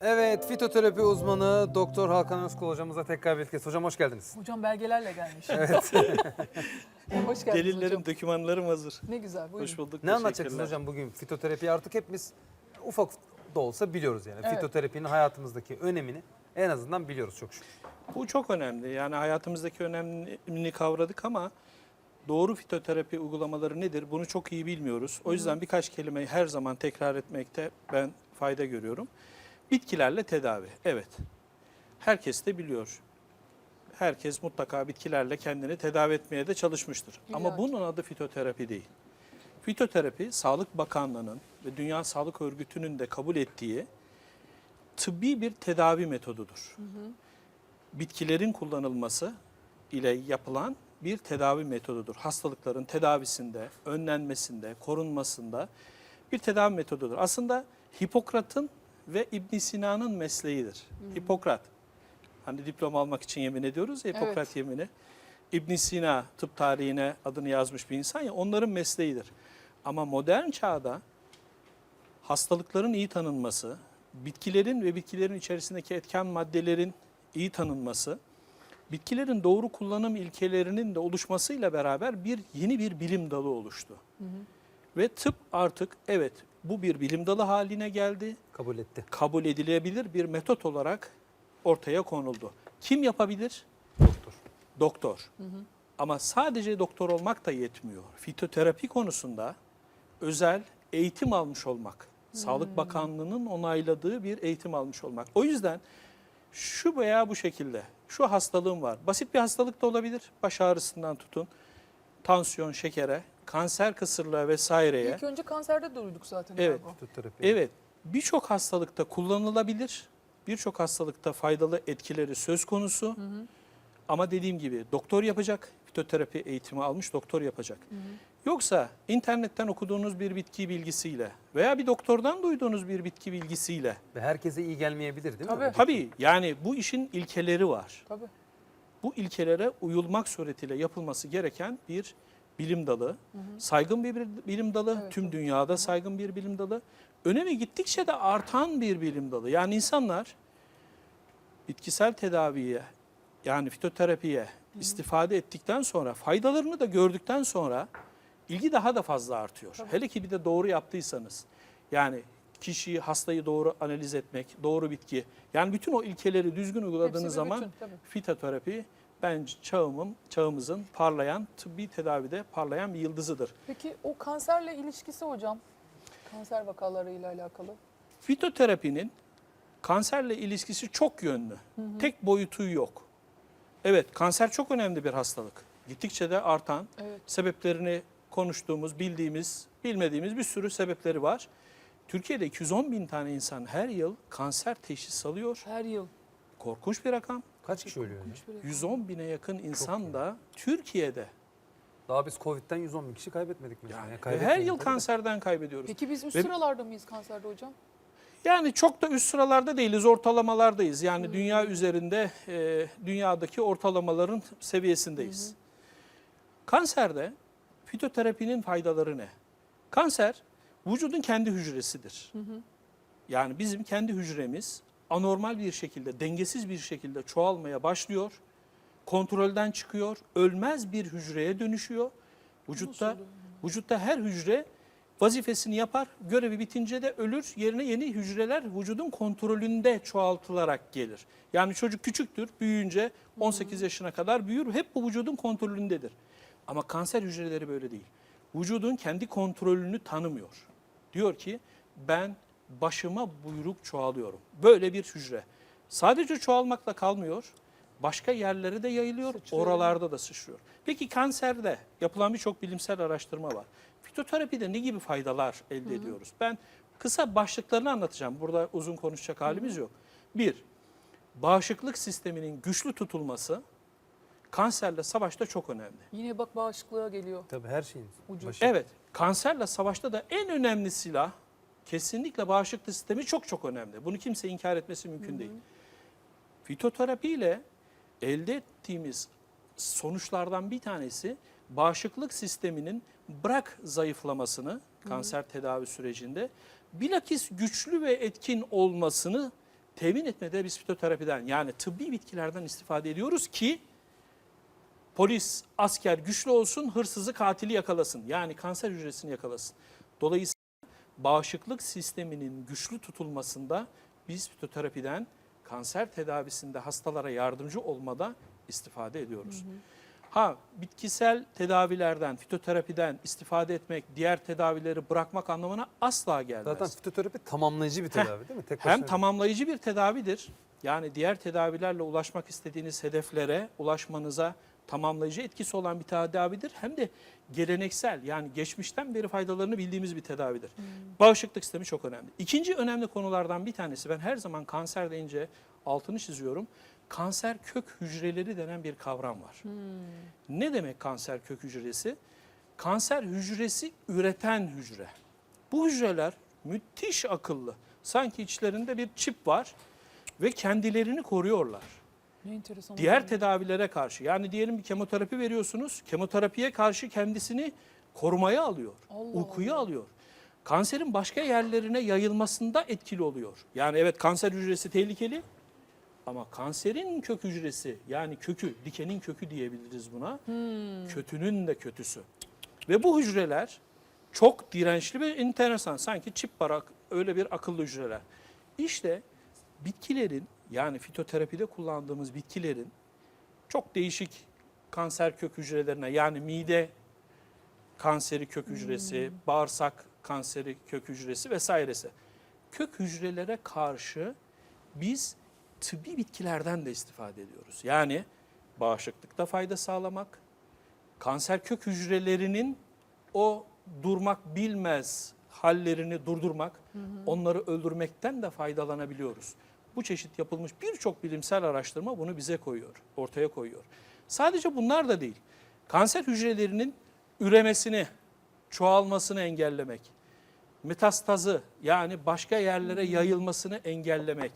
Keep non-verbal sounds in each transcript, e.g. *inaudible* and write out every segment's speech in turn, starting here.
Evet, fitoterapi uzmanı Doktor Hakan Özkul hocamızla tekrar birlikteyiz. Hocam hoş geldiniz. Hocam belgelerle gelmiş. *laughs* Hoş geldiniz Delillerim, hocam. dokümanlarım hazır. Ne güzel buyurun. Hoş bulduk. Ne anlatacaksınız hocam bugün? Fitoterapi artık hepimiz ufak da olsa biliyoruz yani. Evet. Fitoterapinin hayatımızdaki önemini en azından biliyoruz çok şükür. Bu çok önemli. Yani hayatımızdaki önemini kavradık ama doğru fitoterapi uygulamaları nedir bunu çok iyi bilmiyoruz. O yüzden birkaç kelimeyi her zaman tekrar etmekte ben fayda görüyorum. Bitkilerle tedavi. Evet. Herkes de biliyor. Herkes mutlaka bitkilerle kendini tedavi etmeye de çalışmıştır. Ama İlla ki. bunun adı fitoterapi değil. Fitoterapi Sağlık Bakanlığı'nın ve Dünya Sağlık Örgütü'nün de kabul ettiği tıbbi bir tedavi metodudur. Bitkilerin kullanılması ile yapılan bir tedavi metodudur. Hastalıkların tedavisinde, önlenmesinde, korunmasında bir tedavi metodudur. Aslında Hipokrat'ın ve İbn Sina'nın mesleğidir. Hipokrat, hani diploma almak için yemin ediyoruz ya Hipokrat Evet. yemini. İbn Sina tıp tarihine adını yazmış bir insan ya onların mesleğidir. Ama modern çağda hastalıkların iyi tanınması, bitkilerin ve bitkilerin içerisindeki etken maddelerin iyi tanınması, bitkilerin doğru kullanım ilkelerinin de oluşmasıyla beraber bir yeni bir bilim dalı oluştu. Ve tıp artık evet bu bir bilim dalı haline geldi. Kabul etti. Kabul edilebilir bir metot olarak ortaya konuldu. Kim yapabilir? Doktor. Doktor. Ama sadece doktor olmak da yetmiyor. Fitoterapi konusunda özel eğitim almış olmak, Sağlık Bakanlığı'nın onayladığı bir eğitim almış olmak. O yüzden şu veya bu şekilde şu hastalığım var. Basit bir hastalık da olabilir. Baş ağrısından tutun, tansiyon, şekere, kanser kısırlığa vesaireye. İlk önce kanserde duyduk zaten Evet. galiba. Fitoterapi. Evet, birçok hastalıkta kullanılabilir. Birçok hastalıkta faydalı etkileri söz konusu. Ama dediğim gibi doktor yapacak, fitoterapi eğitimi almış doktor yapacak. Yoksa internetten okuduğunuz bir bitki bilgisiyle veya bir doktordan duyduğunuz bir bitki bilgisiyle Ve herkese iyi gelmeyebilir değil mi? Tabii. tabii yani bu işin ilkeleri var. Tabii. Bu ilkelere uyulmak suretiyle yapılması gereken bir bilim dalı. Saygın bir bilim dalı, Evet, tüm dünyada saygın bir bilim dalı. Önemi gittikçe de artan bir bilim dalı. Yani insanlar bitkisel tedaviye yani fitoterapiye istifade ettikten sonra faydalarını da gördükten sonra ilgi daha da fazla artıyor. Tabii. Hele ki bir de doğru yaptıysanız. Yani kişiyi, hastayı doğru analiz etmek, doğru bitki. Yani bütün o ilkeleri düzgün uyguladığınız Hepsi zaman bütün, tabii. fitoterapi bence çağımın, çağımızın parlayan, tıbbi tedavide parlayan bir yıldızıdır. Peki o kanserle ilişkisi hocam? Kanser vakalarıyla alakalı. Fitoterapinin kanserle ilişkisi çok yönlü. Tek boyutu yok. Evet, kanser çok önemli bir hastalık. Gittikçe de artan, Evet. sebeplerini konuştuğumuz, bildiğimiz, bilmediğimiz bir sürü sebepleri var. Türkiye'de 210 bin tane insan her yıl kanser teşhis alıyor. Her yıl. Korkunç bir rakam. Kaç kişi ölüyor? rakam. 110 bine yakın insan da Türkiye'de. Daha biz Covid'den 110 bin kişi kaybetmedik mi? Yani her kaybetmedik yıl tabii de. kanserden kaybediyoruz. Peki biz üst Ve- sıralarda mıyız kanserde hocam? Yani çok da üst sıralarda değiliz, ortalamalardayız. Yani dünya üzerinde e, dünyadaki ortalamaların seviyesindeyiz. Kanserde fitoterapinin faydaları ne? Kanser vücudun kendi hücresidir. Yani bizim kendi hücremiz anormal bir şekilde, dengesiz bir şekilde çoğalmaya başlıyor. Kontrolden çıkıyor, ölmez bir hücreye dönüşüyor. Vücutta vücutta her hücre vazifesini yapar, görevi bitince de ölür. Yerine yeni hücreler vücudun kontrolünde çoğaltılarak gelir. Yani çocuk küçüktür, büyüyünce 18 yaşına kadar büyür, hep bu vücudun kontrolündedir. Ama kanser hücreleri böyle değil. Vücudun kendi kontrolünü tanımıyor. Diyor ki ben başıma buyruk çoğalıyorum. Böyle bir hücre. Sadece çoğalmakla kalmıyor. Başka yerlere de yayılıyor, Sıçrıyor. oralarda da sıçrıyor. Peki kanserde yapılan birçok bilimsel araştırma var. Fitoterapide ne gibi faydalar elde ediyoruz? Ben kısa başlıklarını anlatacağım. Burada uzun konuşacak halimiz yok. Bir, bağışıklık sisteminin güçlü tutulması kanserle savaşta çok önemli. Yine bak bağışıklığa geliyor. Tabii her şeyin Ucu. başı. Evet, kanserle savaşta da en önemli silah kesinlikle bağışıklık sistemi çok çok önemli. Bunu kimse inkar etmesi mümkün değil. Fitoterapi ile elde ettiğimiz sonuçlardan bir tanesi bağışıklık sisteminin bırak zayıflamasını kanser tedavi sürecinde bilakis güçlü ve etkin olmasını temin etmede biz fitoterapiden yani tıbbi bitkilerden istifade ediyoruz ki polis, asker güçlü olsun, hırsızı, katili yakalasın. Yani kanser hücresini yakalasın. Dolayısıyla bağışıklık sisteminin güçlü tutulmasında biz fitoterapiden kanser tedavisinde hastalara yardımcı olmada istifade ediyoruz. Ha bitkisel tedavilerden, fitoterapiden istifade etmek, diğer tedavileri bırakmak anlamına asla gelmez. Zaten fitoterapi tamamlayıcı bir tedavi değil mi? Tek Hem başına- tamamlayıcı bir tedavidir. Yani diğer tedavilerle ulaşmak istediğiniz hedeflere ulaşmanıza tamamlayıcı etkisi olan bir tedavidir. Hem de geleneksel yani geçmişten beri faydalarını bildiğimiz bir tedavidir. Bağışıklık sistemi çok önemli. İkinci önemli konulardan bir tanesi ben her zaman kanser deyince altını çiziyorum. Kanser kök hücreleri denen bir kavram var. Ne demek kanser kök hücresi? Kanser hücresi üreten hücre. Bu hücreler müthiş akıllı. Sanki içlerinde bir çip var ve kendilerini koruyorlar. Ne enteresan. Diğer tedavilere karşı yani diyelim bir kemoterapi veriyorsunuz. Kemoterapiye karşı kendisini korumaya alıyor. Allah uykuya Allah. alıyor. Kanserin başka yerlerine yayılmasında etkili oluyor. Yani evet kanser hücresi tehlikeli ama kanserin kök hücresi yani kökü, dikenin kökü diyebiliriz buna. Kötünün de kötüsü. Ve bu hücreler çok dirençli ve enteresan. Sanki çip var ak- öyle bir akıllı hücreler. İşte bitkilerin yani fitoterapide kullandığımız bitkilerin çok değişik kanser kök hücrelerine yani mide kanseri kök hücresi, bağırsak kanseri kök hücresi vesairesi. Kök hücrelere karşı biz tıbbi bitkilerden de istifade ediyoruz. Yani bağışıklıkta fayda sağlamak, kanser kök hücrelerinin o durmak bilmez hallerini durdurmak, onları öldürmekten de faydalanabiliyoruz. Bu çeşit yapılmış birçok bilimsel araştırma bunu bize koyuyor, ortaya koyuyor. Sadece bunlar da değil. Kanser hücrelerinin üremesini, çoğalmasını engellemek, metastazı yani başka yerlere yayılmasını engellemek,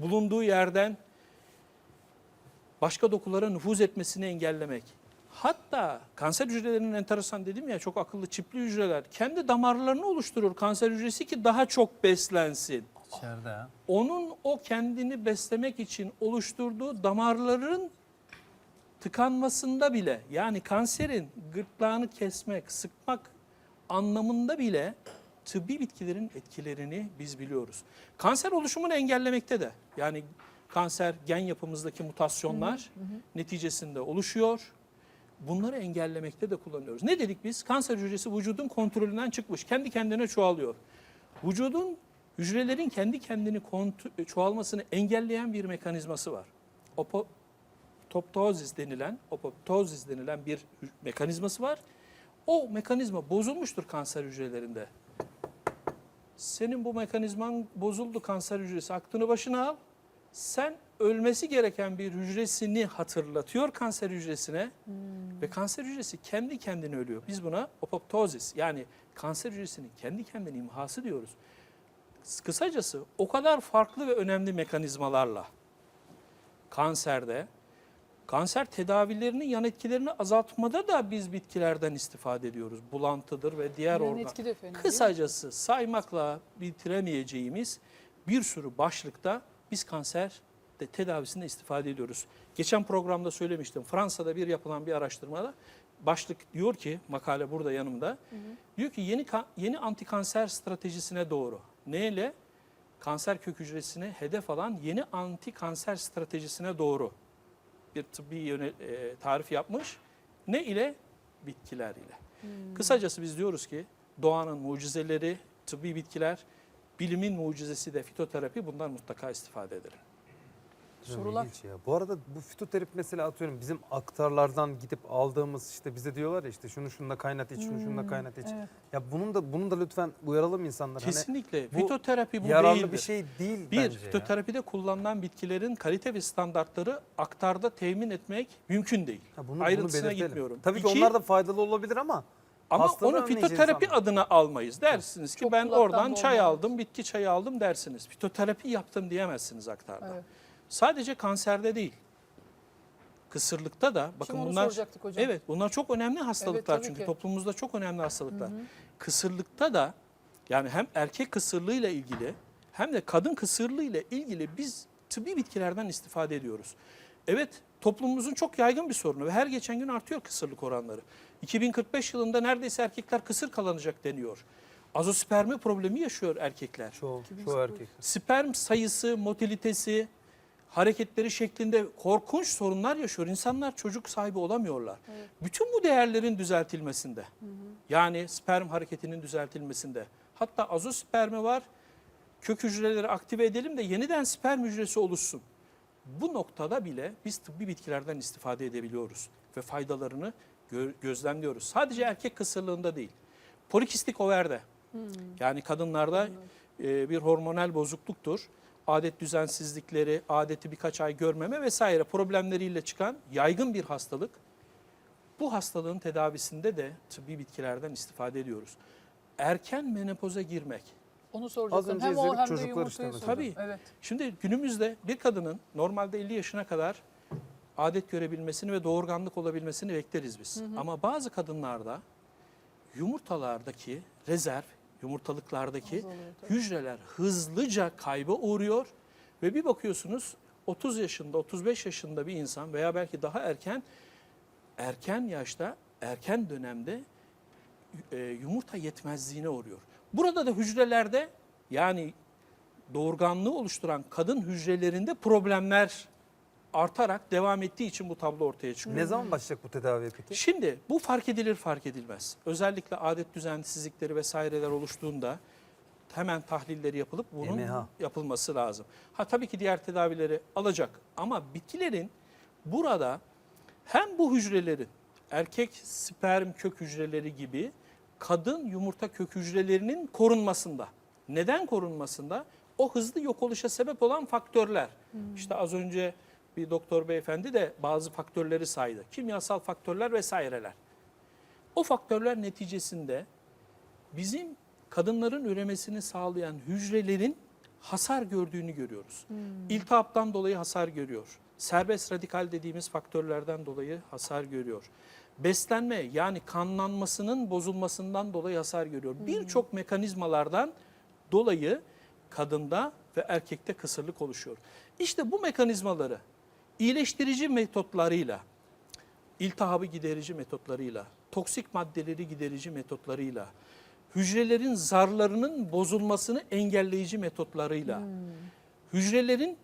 bulunduğu yerden başka dokulara nüfuz etmesini engellemek. Hatta kanser hücrelerinin enteresan dedim ya çok akıllı çipli hücreler kendi damarlarını oluşturur kanser hücresi ki daha çok beslensin. İçeride ha. Onun o kendini beslemek için oluşturduğu damarların tıkanmasında bile yani kanserin gırtlağını kesmek, sıkmak anlamında bile tıbbi bitkilerin etkilerini biz biliyoruz. Kanser oluşumunu engellemekte de yani kanser gen yapımızdaki mutasyonlar neticesinde oluşuyor. Bunları engellemekte de kullanıyoruz. Ne dedik biz? Kanser hücresi vücudun kontrolünden çıkmış. Kendi kendine çoğalıyor. Vücudun hücrelerin kendi kendini kont- çoğalmasını engelleyen bir mekanizması var. Apoptozis denilen, apoptozis denilen bir mekanizması var. O mekanizma bozulmuştur kanser hücrelerinde. Senin bu mekanizman bozuldu kanser hücresi. Aklını başına al. Sen ölmesi gereken bir hücresini hatırlatıyor kanser hücresine ve kanser hücresi kendi kendine ölüyor. Biz buna apoptozis yani kanser hücresinin kendi kendine imhası diyoruz. Kısacası o kadar farklı ve önemli mekanizmalarla kanserde, kanser tedavilerinin yan etkilerini azaltmada da biz bitkilerden istifade ediyoruz. Bulantıdır ve diğer Yan organ. fena? Kısacası saymakla bitiremeyeceğimiz bir sürü başlıkta biz kanser de tedavisinde istifade ediyoruz. Geçen programda söylemiştim. Fransa'da bir yapılan bir araştırmada başlık diyor ki makale burada yanımda. Diyor ki yeni yeni antikanser stratejisine doğru. Neyle? Kanser kök hücresini hedef alan yeni antikanser stratejisine doğru bir tıbbi yöne, e, tarif yapmış. Ne ile? Bitkiler ile. Kısacası biz diyoruz ki doğanın mucizeleri, tıbbi bitkiler, bilimin mucizesi de fitoterapi bundan mutlaka istifade edelim. Sorular. ilginç ya. Bu arada bu fitoterapi mesela atıyorum bizim aktarlardan gidip aldığımız işte bize diyorlar ya işte şunu şununla kaynat iç, şunu şununla kaynat iç. evet. Ya bunun da bunun da lütfen uyaralım insanlar. Kesinlikle. bu fitoterapi bu hani yararlı değildir. bir şey değil Bir, bence ya. fitoterapide kullanılan bitkilerin kalite ve standartları aktarda temin etmek mümkün değil. Ha, bunu, Ayrıntısına bunu belirtelim. gitmiyorum. Tabii ki İki, onlar da faydalı olabilir ama Ama hastalığı onu fitoterapi insanlar. adına almayız. Dersiniz ki Çok ben oradan çay dolma. aldım, bitki çayı aldım dersiniz. Fitoterapi yaptım diyemezsiniz aktarda. Evet. Sadece kanserde değil. Kısırlıkta da bakın Şimdi onu bunlar soracaktık hocam. Evet, bunlar çok önemli hastalıklar tabii çünkü ki. toplumumuzda çok önemli hastalıklar. Kısırlıkta da yani hem erkek kısırlığıyla ilgili hem de kadın kısırlığı ile ilgili biz tıbbi bitkilerden istifade ediyoruz. Evet toplumumuzun çok yaygın bir sorunu ve her geçen gün artıyor kısırlık oranları. 2045 yılında neredeyse erkekler kısır kalınacak deniyor. Azospermi problemi yaşıyor erkekler. Çoğu, çoğu erkek. Sperm sayısı, motilitesi, hareketleri şeklinde korkunç sorunlar yaşıyor. İnsanlar çocuk sahibi olamıyorlar. Bütün bu değerlerin düzeltilmesinde. Yani sperm hareketinin düzeltilmesinde. Hatta azospermi var. Kök hücreleri aktive edelim de yeniden sperm hücresi oluşsun. Bu noktada bile biz tıbbi bitkilerden istifade edebiliyoruz ve faydalarını gö- gözlemliyoruz. Sadece erkek kısırlığında değil. Polikistik overde yani kadınlarda e, bir hormonal bozukluktur. Adet düzensizlikleri, adeti birkaç ay görmeme vesaire problemleriyle çıkan yaygın bir hastalık. Bu hastalığın tedavisinde de tıbbi bitkilerden istifade ediyoruz. Erken menopoza girmek. Onu soracaktım. önce hem o hem de çocuklar yumurtayı işte mesela. Tabii. Evet. Şimdi günümüzde bir kadının normalde 50 yaşına kadar adet görebilmesini ve doğurganlık olabilmesini bekleriz biz. Ama bazı kadınlarda yumurtalardaki rezerv, yumurtalıklardaki hücreler hızlıca kayba uğruyor ve bir bakıyorsunuz 30 yaşında, 35 yaşında bir insan veya belki daha erken erken yaşta, erken dönemde e, yumurta yetmezliğine uğruyor. Burada da hücrelerde yani doğurganlığı oluşturan kadın hücrelerinde problemler artarak devam ettiği için bu tablo ortaya çıkıyor. Ne zaman başlayacak bu tedaviye peki? Şimdi bu fark edilir fark edilmez. Özellikle adet düzensizlikleri vesaireler oluştuğunda hemen tahlilleri yapılıp bunun MH. yapılması lazım. Ha tabii ki diğer tedavileri alacak ama bitkilerin burada hem bu hücrelerin erkek sperm kök hücreleri gibi kadın yumurta kök hücrelerinin korunmasında. Neden korunmasında? O hızlı yok oluşa sebep olan faktörler. İşte az önce bir doktor beyefendi de bazı faktörleri saydı. Kimyasal faktörler vesaireler. O faktörler neticesinde bizim kadınların üremesini sağlayan hücrelerin hasar gördüğünü görüyoruz. İltihaptan dolayı hasar görüyor. Serbest radikal dediğimiz faktörlerden dolayı hasar görüyor. Beslenme yani kanlanmasının bozulmasından dolayı hasar görüyor. Birçok mekanizmalardan dolayı kadında ve erkekte kısırlık oluşuyor. İşte bu mekanizmaları iyileştirici metotlarıyla, iltihabı giderici metotlarıyla, toksik maddeleri giderici metotlarıyla, hücrelerin zarlarının bozulmasını engelleyici metotlarıyla, hücrelerin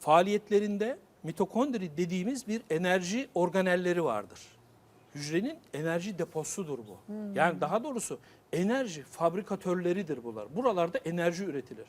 faaliyetlerinde mitokondri dediğimiz bir enerji organelleri vardır. Hücrenin enerji deposudur bu. Yani daha doğrusu enerji fabrikatörleridir bunlar. Buralarda enerji üretilir.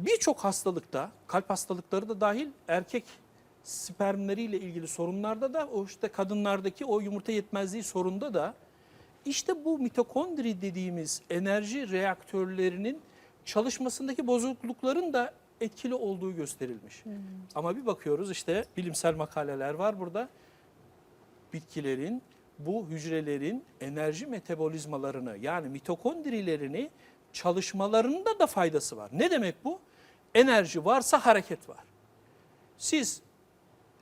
Birçok hastalıkta, kalp hastalıkları da dahil erkek spermleriyle ilgili sorunlarda da o işte kadınlardaki o yumurta yetmezliği sorunda da işte bu mitokondri dediğimiz enerji reaktörlerinin çalışmasındaki bozuklukların da etkili olduğu gösterilmiş. Ama bir bakıyoruz işte bilimsel makaleler var burada. Bitkilerin bu hücrelerin enerji metabolizmalarını yani mitokondrilerini çalışmalarında da faydası var. Ne demek bu? Enerji varsa hareket var. Siz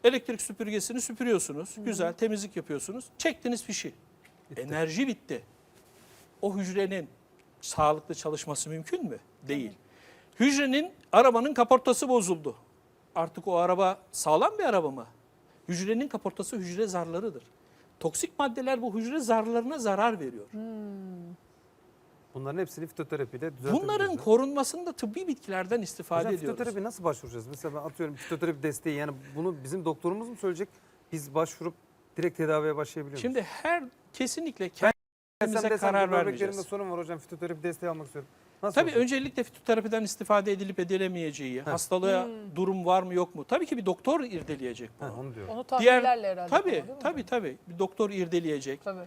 elektrik süpürgesini süpürüyorsunuz. Güzel temizlik yapıyorsunuz. Çektiniz fişi. Enerji bitti. O hücrenin sağlıklı çalışması mümkün mü? Değil. Hücrenin arabanın kaportası bozuldu. Artık o araba sağlam bir araba mı? Hücrenin kaportası hücre zarlarıdır. Toksik maddeler bu hücre zarlarına zarar veriyor. Bunların hepsini fitoterapiyle düzeltebiliriz. Bunların ya. korunmasında tıbbi bitkilerden istifade Hocam ediyoruz. fitoterapi nasıl başvuracağız? Mesela ben atıyorum fitoterapi desteği yani bunu bizim doktorumuz mu söyleyecek? Biz başvurup direkt tedaviye başlayabiliyor muyuz? Şimdi her kesinlikle kendimize desem karar ki böbreklerimde vermeyeceğiz. sorun var hocam fitoterapi desteği almak istiyorum. Nasıl Tabii olacak? öncelikle fitoterapiden istifade edilip edilemeyeceği, hastalığa durum var mı yok mu? Tabii ki bir doktor irdeleyecek Ha, bunu. onu diyorum. Onu tahlillerle herhalde. tabii falan, değil mi? tabii tabii bir doktor irdeleyecek. Tabii.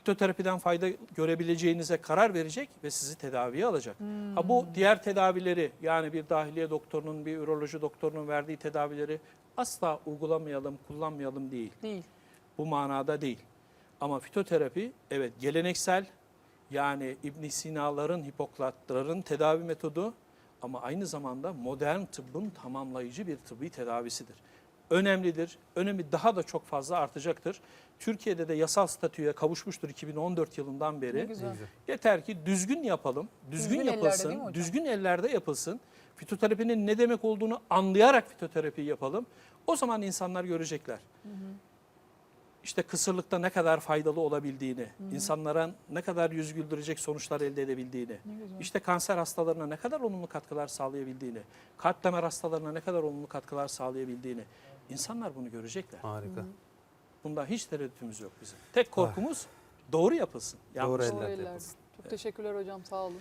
Fitoterapiden fayda görebileceğinize karar verecek ve sizi tedaviye alacak. Ha bu diğer tedavileri yani bir dahiliye doktorunun, bir üroloji doktorunun verdiği tedavileri asla uygulamayalım, kullanmayalım değil. Değil. Bu manada değil. Ama fitoterapi evet geleneksel yani İbn Sina'ların, Hipokratların tedavi metodu ama aynı zamanda modern tıbbın tamamlayıcı bir tıbbi tedavisidir. Önemlidir. Önemi daha da çok fazla artacaktır. Türkiye'de de yasal statüye kavuşmuştur 2014 yılından beri. Yeter ki düzgün yapalım, düzgün, Düzgün ellerde yapılsın, hocam? düzgün ellerde yapılsın Fitoterapinin ne demek olduğunu anlayarak fitoterapi yapalım. O zaman insanlar görecekler. İşte kısırlıkta ne kadar faydalı olabildiğini, insanlara ne kadar yüz güldürecek sonuçlar elde edebildiğini, işte kanser hastalarına ne kadar olumlu katkılar sağlayabildiğini, kalp damar hastalarına ne kadar olumlu katkılar sağlayabildiğini insanlar bunu görecekler. Harika. Bunda hiç tereddütümüz yok bizim. Tek korkumuz doğru yapılsın. Yanlış Doğru Doğru ellerde ellerde. yapılsın. Çok teşekkürler hocam sağ olun.